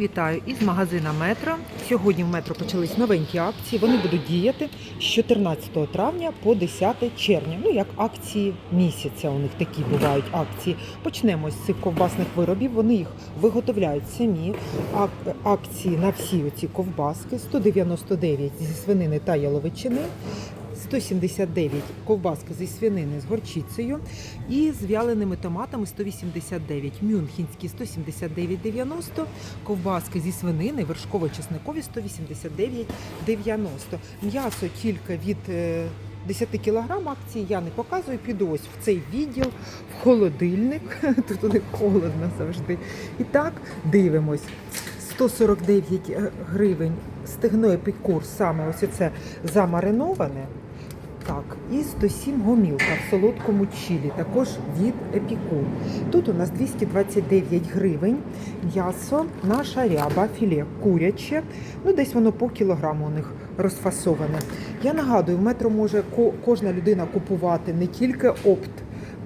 Вітаю із магазина Метро. Сьогодні в метро почались новенькі акції. Вони будуть діяти з 14 травня по 10 червня. Ну як акції місяця. У них такі бувають акції. Почнемо з цих ковбасних виробів. Вони їх виготовляють самі. Акції на всі оці ковбаски 199 зі свинини та яловичини. 179 ковбаски зі свинини з горчицею і з вяленими томатами 189, мюнхенські 179,90, ковбаски зі свинини, вершково-чесникові 189,90. М'ясо тільки від е, 10 кг акції я не показую, піду ось в цей відділ, в холодильник. Тут у них холодно завжди. І так, дивимось. 149 гривень стегно епікур, саме ось це замариноване. Так, і 107 гомілка в солодкому чилі, також від епікур. Тут у нас 229 гривень. М'ясо, наша ряба, філе куряче. Ну, десь воно по кілограму у них розфасоване. Я нагадую, в метро може ко- кожна людина купувати не тільки опт.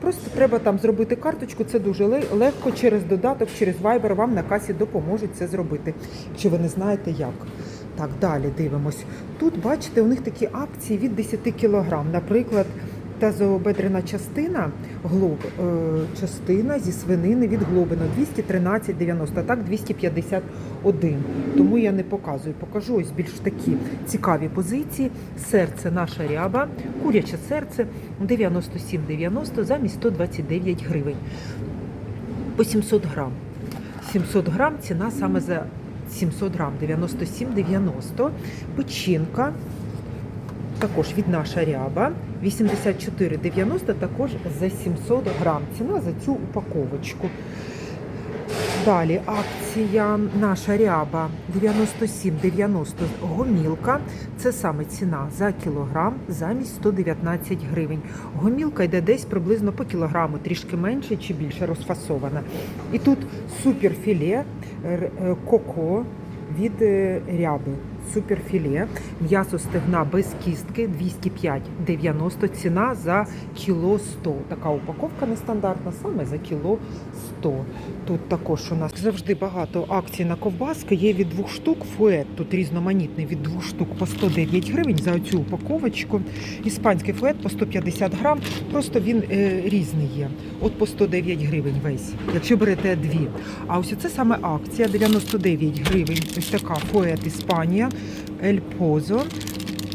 Просто треба там зробити карточку, це дуже ле- легко через додаток, через Viber вам на касі допоможуть це зробити, якщо ви не знаєте як. Так, далі дивимось. Тут, бачите, у них такі акції від 10 кг. Наприклад, тазобедрена частина, глоб, е, частина зі свинини від глобину 213,90, так 251. Тому я не показую. Покажу ось більш такі цікаві позиції. Серце наша ряба, куряче серце 97,90 замість 129 гривень. По 700 грам. 700 грам ціна саме за 700 грам 97,90. Печінка також від наша ряба 84,90 також за 700 грам. Ціна за цю упаковочку. Далі акція наша ряба 97,90 гомілка. Це саме ціна за кілограм замість 119 гривень. Гомілка йде десь приблизно по кілограму, трішки менше чи більше розфасована. І тут суперфіле е, коко від е, ряби. Суперфіле, м'ясо стегна без кістки 205,90, ціна за кіло 100. Така упаковка нестандартна, саме за кіло 100. Тут також у нас завжди багато акцій на ковбаски. Є від двох штук фует. Тут різноманітний від двох штук по 109 гривень за цю упаковочку. Іспанський фует по 150 грам. Просто він е, різний є. От по 109 гривень весь, якщо берете дві. А ось це саме акція 99 гривень. Ось така фует Іспанія. Ель Позо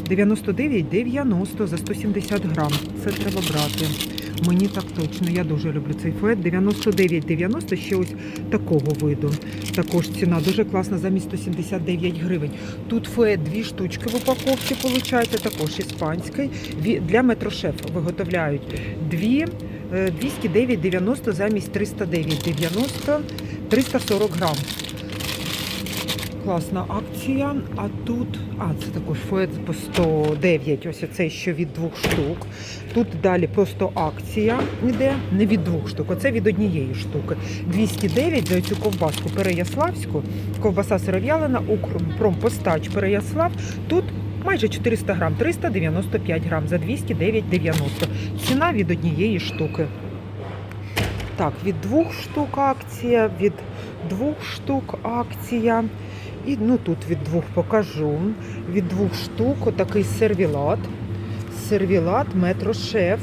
99,90 за 170 грам. Це треба брати. Мені так точно, я дуже люблю цей фует. 99,90 ще ось такого виду. Також ціна дуже класна, замість 179 гривень. Тут фует дві штучки в упаковці, виходить, також іспанський. Для метрошеф виготовляють дві. е, 209,90 замість 309,90 340 грам. Класна акція. А тут, а це також фует по 109. Ось цей що від двох штук. Тут далі просто акція йде, не від двох штук, оце від однієї штуки. 209 за цю ковбаску Переяславську. Ковбаса сиров'ялина, Укрпромпостач Переяслав. Тут майже 400 грам, 395 грам за 209,90. Ціна від однієї штуки. Так, від двох штук акція, від двох штук акція. І ну тут від двох покажу. Від двох штук отакий сервілат. Сервілат метрошеф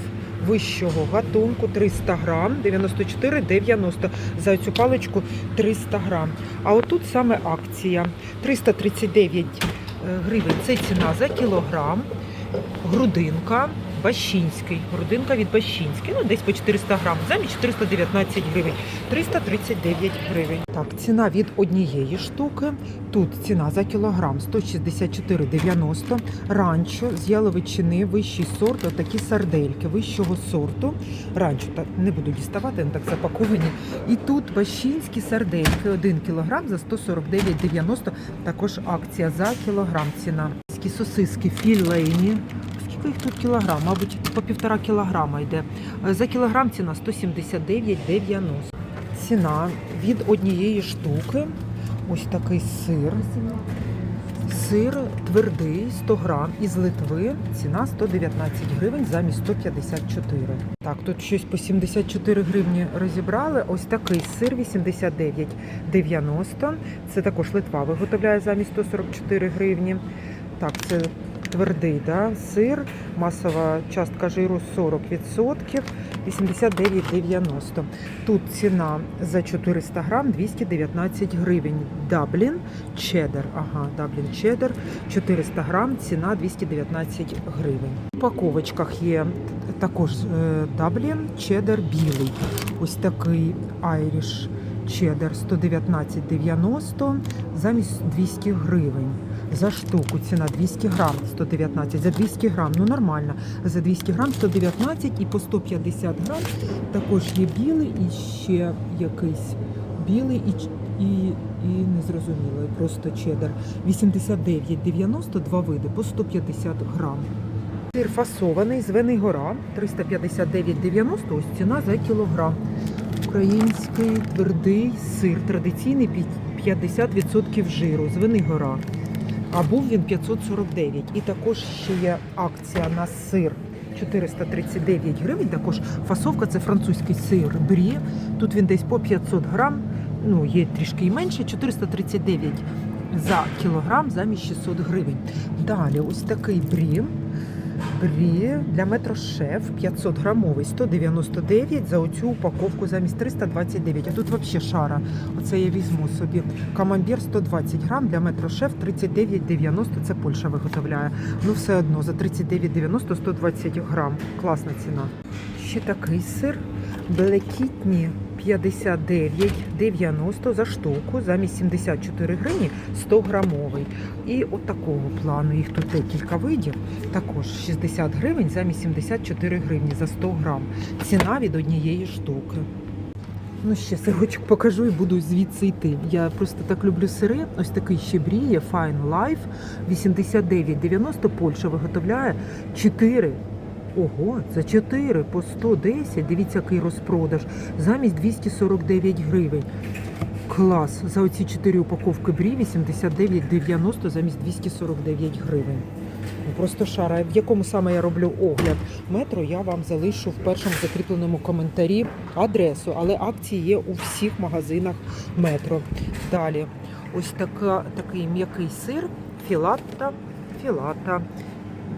вищого гатунку 300 грам, 94,90 за цю паличку 300 грам. А отут саме акція 339 гривень. Це ціна за кілограм. Грудинка Бащинський. Грудинка від Бащинський. Ну, десь по 400 грам. Замість 419 гривень. 339 гривень. Так, ціна від однієї штуки. Тут ціна за кілограм 164,90. Ранчо з яловичини, вищий сорт, отакі сардельки вищого сорту. Ранчо так не буду діставати, вони так запаковані. І тут бащинські сардельки 1 кілограм за 149,90. Також акція за кілограм ціна. Сосиски філейні. Скільки їх тут кілограм? Мабуть, по півтора кілограма йде. Е, За кілограм ціна 179,90. Ціна від однієї штуки. Ось такий сир. Сир твердий 100 грам із Литви. Ціна 119 гривень замість 154. Так, тут щось по 74 гривні розібрали. Ось такий сир 89,90. Це також Литва виготовляє замість 144 гривні. Так, це твердий да? сир, масова частка жиру 40%, 89,90. Тут ціна за 400 грам 219 гривень. Даблін чеддер. Ага, даблін чеддер 400 грам, ціна 219 гривень. В упаковочках є також е, даблін чеддер білий. Ось такий айріш чеддер 119,90 замість 200 гривень. За штуку ціна 200 грам 119. За 200 грам, ну нормально. За 200 грам 119 і по 150 грам також є білий і ще якийсь білий і, і, і незрозумілий, просто чеддер. 89,90, два види по 150 грам. Сир фасований з Венигора 359,90, ось ціна за кілограм. Український твердий сир, традиційний 50% жиру з Венигора. А був він 549. І також ще є акція на сир 439 гривень. Також фасовка це французький сир брі. Тут він десь по 500 грам. Ну, є трішки і менше, 439 за кілограм замість 600 гривень. Далі ось такий брі. Брі для метрошеф 500 грамовий 199 за оцю упаковку замість 329. А тут взагалі шара. Оце я візьму собі. Камамбір 120 грам для метрошеф 39,90. Це Польща виготовляє. Ну все одно за 39,90 120 грам. Класна ціна. Ще такий сир. Блекітні 59,90 за штуку, замість 74 гривні 100 грамовий. І от такого плану, їх тут декілька видів, також 60 гривень замість 74 гривні за 100 грам. Ціна від однієї штуки. Ну, ще сирочок покажу і буду звідси йти. Я просто так люблю сири. Ось такий ще бріє Fine Life 89,90 Польща виготовляє 4. Ого, за 4 по 110. Дивіться, який розпродаж. Замість 249 гривень. Клас. За оці 4 упаковки брі 89,90 замість 249 гривень. Ну, Просто шара. В якому саме я роблю огляд метро, я вам залишу в першому закріпленому коментарі адресу, але акції є у всіх магазинах метро. Далі, ось така, такий м'який сир, філатта, філата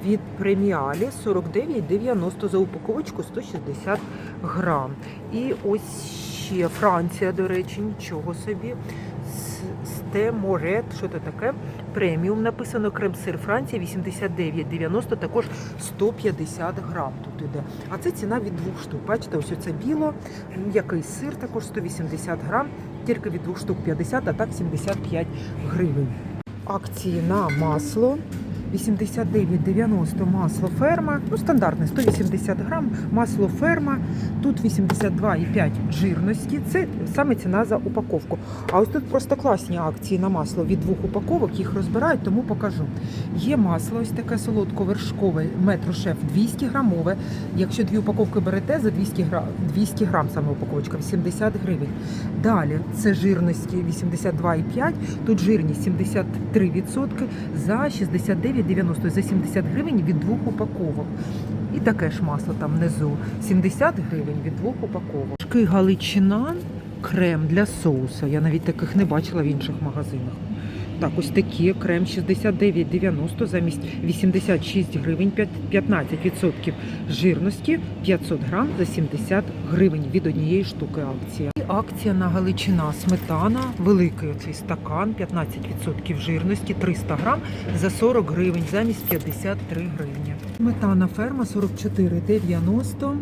від преміалі 49,90 за упаковочку 160 грам. І ось ще Франція, до речі, нічого собі. Стеморет, що це таке? Преміум написано крем-сир Франція 89,90, також 150 грам тут іде. А це ціна від двох штук. Бачите, ось оце біло, м'який сир також 180 грам, тільки від двох штук 50, а так 75 гривень. Акції на масло. 89,90 масло ферма, ну стандартне 180 грам, масло ферма, тут 82,5 жирності. Це саме ціна за упаковку. А ось тут просто класні акції на масло від двох упаковок, їх розбирають, тому покажу. Є масло, ось таке солодко-вершкове, метрошеф 200 грамове. Якщо дві упаковки берете за 200 грам, 200 грам саме упаковочка, 80 гривень. Далі це жирності 82,5, тут жирність 73% за 69,90, за 70 гривень від двох упаковок. І таке ж масло там внизу 70 гривень від двох упаковок. Шки Галичина, крем для соуса. Я навіть таких не бачила в інших магазинах. Так, ось такі крем 69,90 замість 86 гривень, п'ят- 15% жирності, 500 грам за 70 гривень від однієї штуки акція. І акція на Галичина сметана, великий оцей стакан, 15% жирності, 300 грам за 40 гривень замість 53 гривні. Сметана ферма 44,90.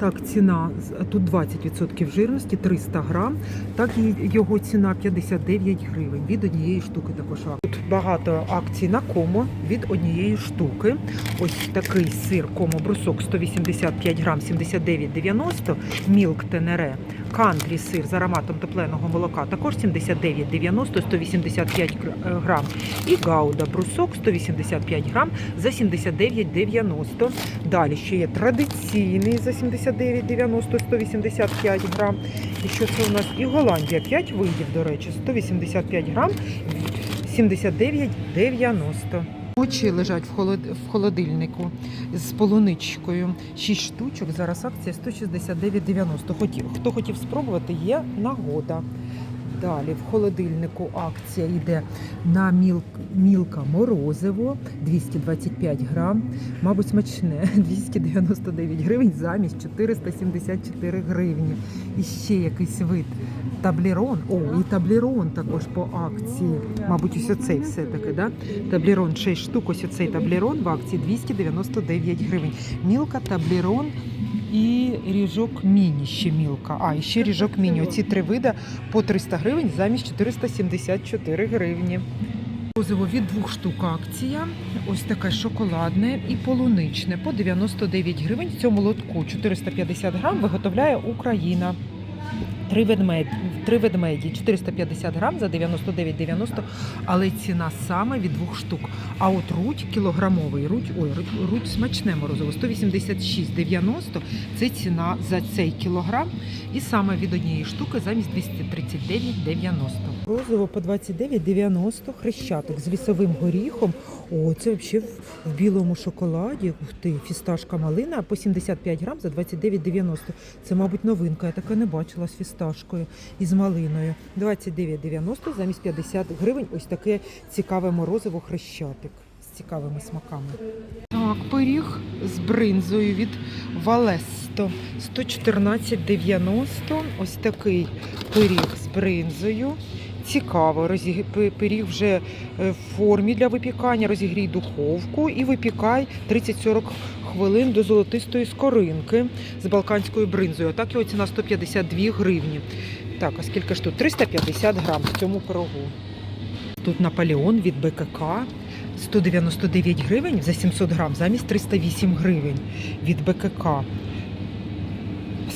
Так, ціна тут 20% жирності, 300 грам. Так і його ціна 59 гривень від однієї штуки. Також тут багато акцій на комо від однієї штуки. Ось такий сир комо брусок 185 грам 79,90. Мілк тенере. Кантрі сир з ароматом топленого молока також 79,90, 185 гр- грам. І гауда брусок 185 грам за 79,90. Далі ще є традиційний за 79,90, 185 грам. І що це у нас? І Голландія 5 видів, до речі, 185 грам, 79,90. Очі лежать в, холодильнику з полуничкою. 6 штучок. Зараз акція 169,90. Хто хотів спробувати, є нагода. Далі в холодильнику акція йде на міл... мілка морозиво 225 грам. Мабуть, смачне 299 гривень замість 474 гривні. І ще якийсь вид таблерон. О, і таблерон також по акції. Мабуть, ось оцей все-таки, да? Таблерон 6 штук, ось оцей таблерон в акції 299 гривень. Мілка, таблерон і ріжок міні ще мілка. А, і ще ріжок міні. Оці три види по 300 гривень замість 474 гривні. Морозиво від двох штук акція. Ось таке шоколадне і полуничне по 99 гривень. В цьому лотку 450 грам виготовляє Україна. Три ведмеді, три ведмеді 450 грам за 99,90, але ціна саме від двох штук. А от руть кілограмовий, руть, ой, руть, смачне морозиво 186,90 це ціна за цей кілограм. І саме від однієї штуки замість 239,90. Морозиво по 29,90 хрещатик з лісовим горіхом. О, це взагалі в, білому шоколаді. Ух ти, фісташка малина по 75 грам за 29,90. Це, мабуть, новинка. Я таке не бачила з фісташкою і з малиною. 29,90 замість 50 гривень. Ось таке цікаве морозиво хрещатик з цікавими смаками. Так, пиріг з бринзою від Валесто 114,90. Ось такий пиріг з бринзою. Цікаво, розіг... пи- пиріг вже е, в формі для випікання, розігрій духовку і випікай 30-40 хвилин до золотистої скоринки з балканською бринзою. Так його ціна 152 гривні. Так, а скільки ж тут? 350 грам в цьому пирогу. Тут Наполеон від БКК 199 гривень за 700 грам замість 308 гривень від БКК.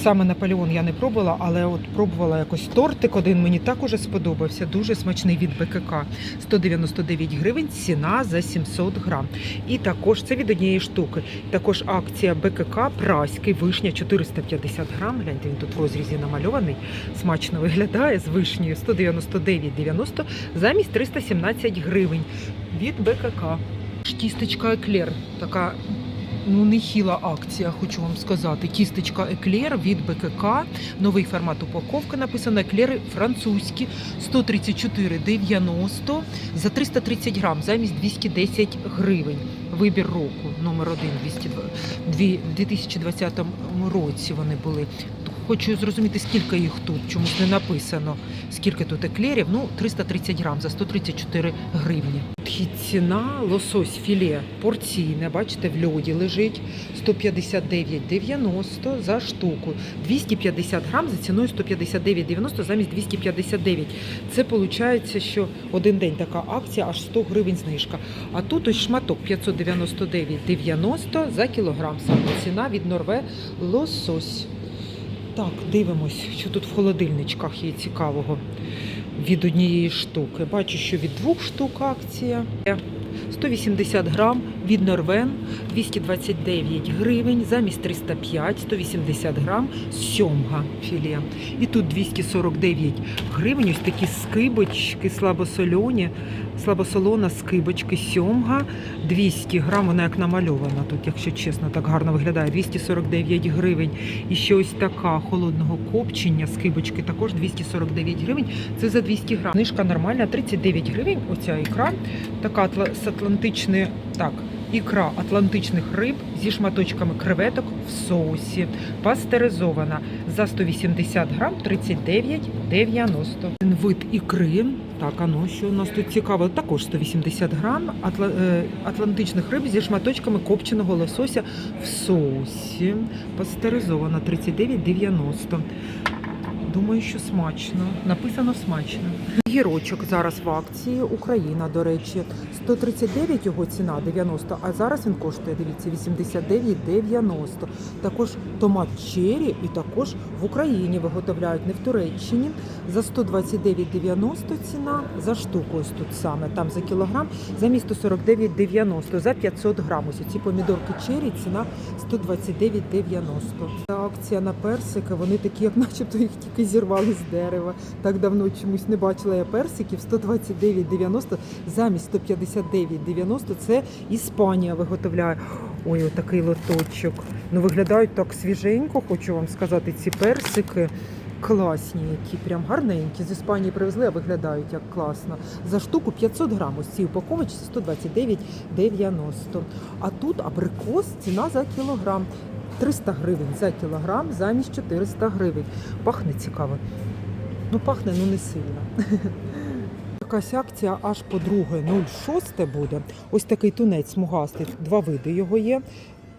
Саме Наполеон я не пробувала, але от пробувала якось тортик один, мені так уже сподобався. Дуже смачний від БКК. 199 гривень, ціна за 700 грам. І також це від однієї штуки. Також акція БКК Праський вишня 450 грам. Гляньте, він тут в розрізі намальований. Смачно виглядає з вишнею 199,90 замість 317 гривень від БКК. Тістечка Еклер. Така ну нехіла акція, хочу вам сказати. Тістечка Еклер від БКК. Новий формат упаковки написано Еклери французькі 134,90 за 330 грам замість 210 гривень. Вибір року номер один 202 дві- в 2020 році вони були. Хочу зрозуміти, скільки їх тут, чомусь не написано. Скільки тут еклерів? Ну, 330 грам за 134 гривні. Хід ціна лосось філе порційне, бачите, в льоді лежить 159,90 за штуку. 250 грам за ціною 159,90 замість 259. Це виходить, що один день така акція, аж 100 гривень знижка. А тут ось шматок 599,90 за кілограм. Саме ціна від Норве лосось. Так, дивимось, що тут в холодильничках є цікавого від однієї штуки. Бачу, що від двох штук акція. 180 грам від Норвен 229 гривень, замість 305, 180 грам сьомга філе. І тут 249 гривень. Ось такі скибочки слабосольоні, слабосолона скибочки сьомга 200 грам. Вона як намальована тут, якщо чесно, так гарно виглядає. 249 гривень. І ще ось така холодного копчення скибочки також 249 гривень. Це за 200 грам. Книжка нормальна, 39 гривень. Оця ікра. Така атла- з атлантичної, так, ікра атлантичних риб зі шматочками креветок в соусі. Пастеризована за 180 грам 39,90. Один Вид ікри. Так, а ну що у нас тут цікаво? Також 180 грам е, атлантичних риб зі шматочками копченого лосося в соусі. Пастеризована 39,90. Думаю, що смачно. Написано смачно. Гірочок зараз в акції. Україна, до речі, 139 його ціна 90, а зараз він коштує, дивіться, 89,90. Також томат чері і також в Україні виготовляють, не в Туреччині. За 129,90 ціна за штуку ось тут саме, там за кілограм, замість 149,90 за 500 грам. Ось ці помідорки чері, ціна 129,90. Та акція на персики, вони такі, як начебто їх тільки зірвали з дерева. Так давно чомусь не бачила виготовляє персиків 129,90 замість 159,90. Це Іспанія виготовляє. Ой, отакий лоточок. Ну, виглядають так свіженько, хочу вам сказати, ці персики. Класні, які прям гарненькі. З Іспанії привезли, а виглядають як класно. За штуку 500 грам. Ось ці упаковочці 129,90. А тут абрикос ціна за кілограм. 300 гривень за кілограм замість 400 гривень. Пахне цікаво. Ну, пахне, ну не сильно. Якась акція аж по друге 0,6 буде. Ось такий тунець смугастий. Два види його є.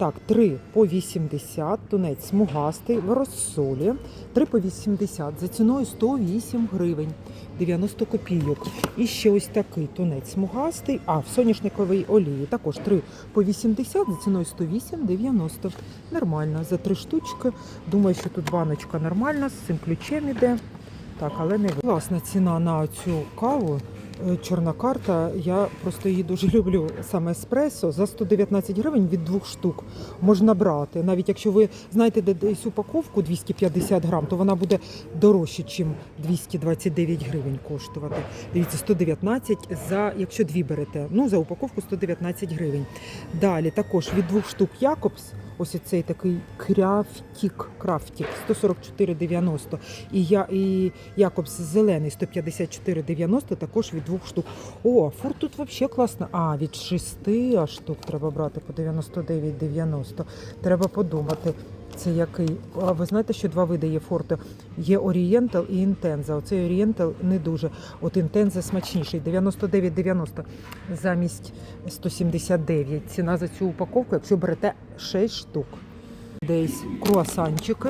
Так, 3 по 80, тунець смугастий в розсолі. 3 по 80 за ціною 108 гривень 90 копійок. І ще ось такий тунець смугастий, а в соняшниковій олії також 3 по 80 за ціною 108,90. Нормально, за три штучки. Думаю, що тут баночка нормальна, з цим ключем іде. Так, але не класна ціна на цю каву. Е, Чорна карта, я просто її дуже люблю. Саме еспресо за 119 гривень від двох штук можна брати. Навіть якщо ви знаєте де десь упаковку 250 грам, то вона буде дорожче, ніж 229 гривень коштувати. Дивіться, 119 за якщо дві берете. Ну за упаковку 119 гривень. Далі також від двох штук Якобс. Ось цей такий крафтік, крафтік 144,90 і я і Якобс зелений 154,90 також від двох штук. О, фур тут взагалі класно. А, від шести штук треба брати по 99,90. Треба подумати. Це який? А ви знаєте, що два види є форти? Є Орієнтал і Інтенза. Оцей Орієнтал не дуже. От Інтенза смачніший. 99,90 замість 179. Ціна за цю упаковку, якщо берете 6 штук. Десь круасанчики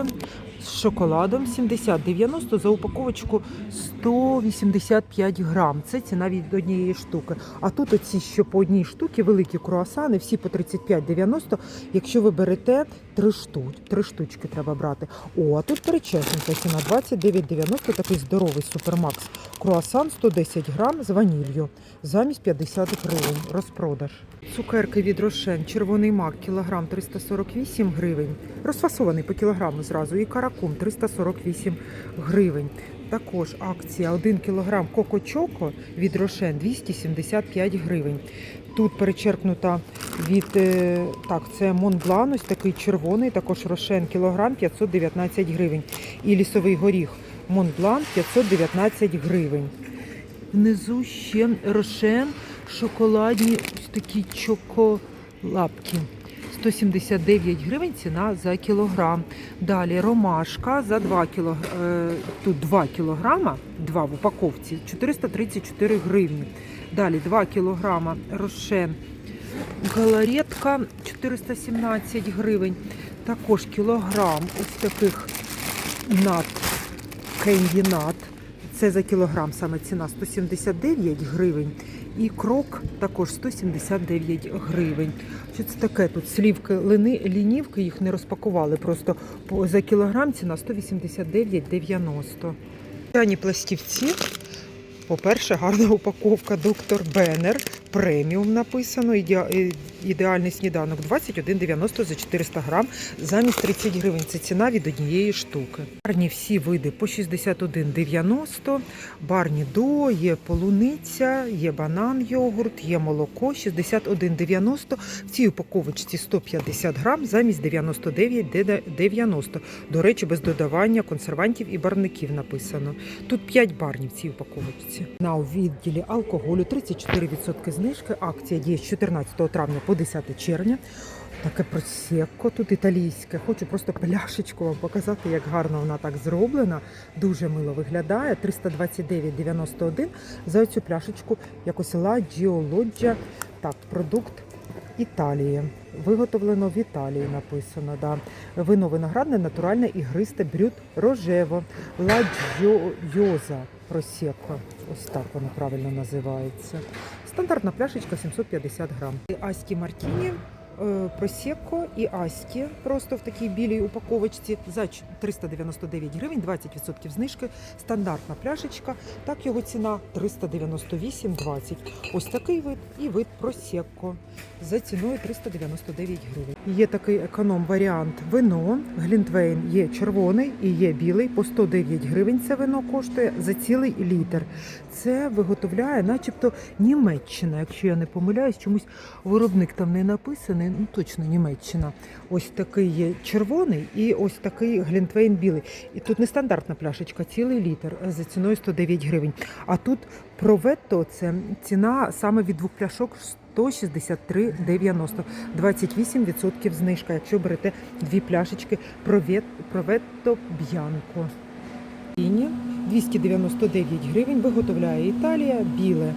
з шоколадом 70-90 за упаковочку 185 грам. Це ціна від однієї штуки. А тут оці що по одній штуці великі круасани, всі по 35,90. Якщо ви берете три штуки, три штучки треба брати. О, а тут перечесненька ціна 29,90, такий здоровий супермакс. Круасан 110 грам з ваніллю замість 50 гривень. Розпродаж. Цукерки від Рошен, червоний мак, кілограм 348 гривень. Розфасований по кілограму зразу. І каракум 348 гривень. Також акція 1 кілограм Коко-Чоко від Рошен 275 гривень. Тут перечеркнута від е, так, це Монблан, ось такий червоний, також Рошен кілограм 519 гривень. І лісовий горіх Монблан 519 гривень. Внизу ще Рошен шоколадні ось такі чоколапки. 179 гривень ціна за кілограм. Далі ромашка за 2 кілог... е, тут 2 кілограма, 2 в упаковці, 434 гривні. Далі 2 кілограма рошен галаретка 417 гривень. Також кілограм ось таких нат кендінат. Це за кілограм саме ціна 179 гривень. І крок також 179 гривень. Що це таке? Тут слівки лини, лінівки, їх не розпакували. Просто за кілограм ціна 189,90. Дані пластівці. По-перше, гарна упаковка доктор Беннер. Преміум написано. Ідеальний сніданок 21,90 за 400 грам замість 30 гривень. Це ціна від однієї штуки. Барні всі види по 61,90. Барні до, є полуниця, є банан, йогурт, є молоко 61,90. В цій упаковочці 150 грам замість 99,90. До речі, без додавання консервантів і барвників написано. Тут 5 барнів в цій упаковочці. На відділі алкоголю 34% знижки. Акція діє з 14 травня по 10 червня. Таке просекко тут італійське. Хочу просто пляшечку вам показати, як гарно вона так зроблена. Дуже мило виглядає. 329,91 за цю пляшечку. Якось Ла Джіолоджа. Так, продукт Італії. Виготовлено в Італії написано. Да. Вино виноградне, натуральне ігристе брют рожево. Ла Джойоза просекко. Ось так воно правильно називається. Стандартна пляшечка 750 грам. Аські Мартіні Просекко і Асті просто в такій білій упаковочці за 399 гривень, 20% знижки, стандартна пляшечка. Так його ціна 398,20. Ось такий вид і вид Просекко за ціною 399 гривень. Є такий економ-варіант вино. Глінтвейн є червоний і є білий. По 109 гривень це вино коштує за цілий літр. Це виготовляє, начебто, Німеччина. Якщо я не помиляюсь, чомусь виробник там не написаний. Ну точно Німеччина. Ось такий є червоний і ось такий глінтвейн білий. І тут нестандартна пляшечка, цілий літр е, за ціною 109 гривень. А тут проветто це ціна саме від двох пляшок 163,90. 28% знижка, якщо берете дві пляшечки проветто б'янко. Мартіні 299 гривень виготовляє Італія, біле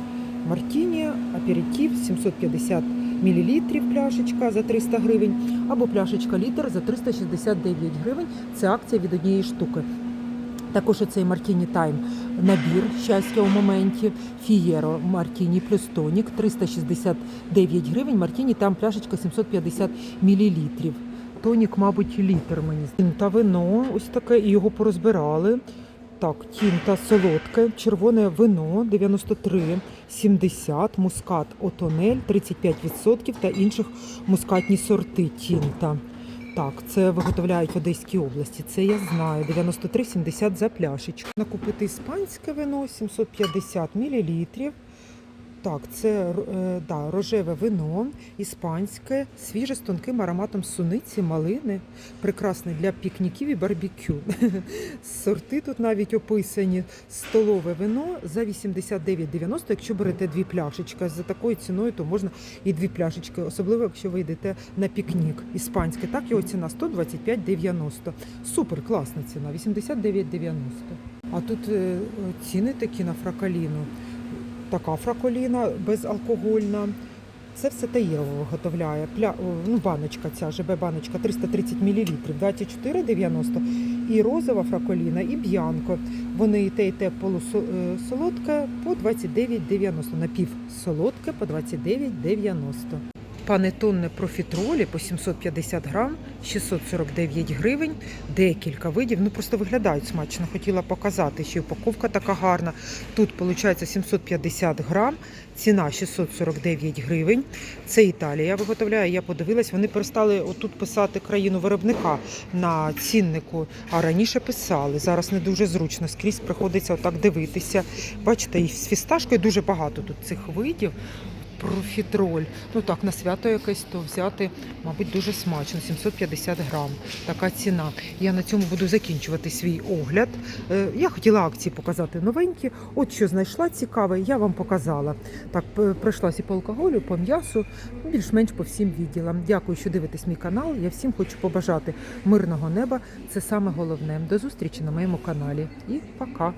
Мартіні, аперитив 750 мл пляшечка за 300 гривень, або пляшечка літр за 369 гривень. Це акція від однієї штуки. Також оцей Мартіні Тайм набір щастя у моменті. Фієро Мартіні плюс тонік 369 гривень. Мартіні там пляшечка 750 мл. Тонік, мабуть, літр мені. Та вино ось таке, і його порозбирали. Так, тінта солодке, червоне вино 93,70, мускат отонель 35% та інших мускатні сорти тінта. Так, це виготовляють в Одеській області. Це я знаю. 93,70 за пляшечку. Накупити іспанське вино 750 мл. Так, це е, да, рожеве вино, іспанське, свіже з тонким ароматом суниці, малини, прекрасне для пікніків і барбекю. Сорти тут навіть описані. Столове вино за 89,90, якщо берете дві пляшечки. За такою ціною, то можна і дві пляшечки, особливо якщо ви йдете на пікнік. Іспанське, так його ціна 125,90. Супер, класна ціна, 89,90. А тут е, ціни такі на фракаліну така фраколіна безалкогольна. Це все Таїрово виготовляє. Пля... ну, баночка ця ЖБ баночка 330 мл, 24,90 і розова фраколіна, і б'янко. Вони і те, і те полусолодке по 29,90. Напівсолодке по 29,90. Панетонне профітролі по 750 грам, 649 гривень, декілька видів. Ну просто виглядають смачно. Хотіла показати, що упаковка така гарна. Тут виходить 750 грам, ціна 649 гривень. Це Італія виготовляє. Я подивилась, вони перестали отут писати країну виробника на ціннику, а раніше писали. Зараз не дуже зручно. Скрізь приходиться отак дивитися. Бачите, і з фісташкою дуже багато тут цих видів. Профітроль. Ну так, на свято якесь то взяти, мабуть, дуже смачно. 750 грам. Така ціна. Я на цьому буду закінчувати свій огляд. Е, Я хотіла акції показати новенькі. От що знайшла цікаве, я вам показала. Так, пройшлася по алкоголю, по м'ясу, більш-менш по всім відділам. Дякую, що дивитесь мій канал. Я всім хочу побажати мирного неба. Це саме головне. До зустрічі на моєму каналі. І пока.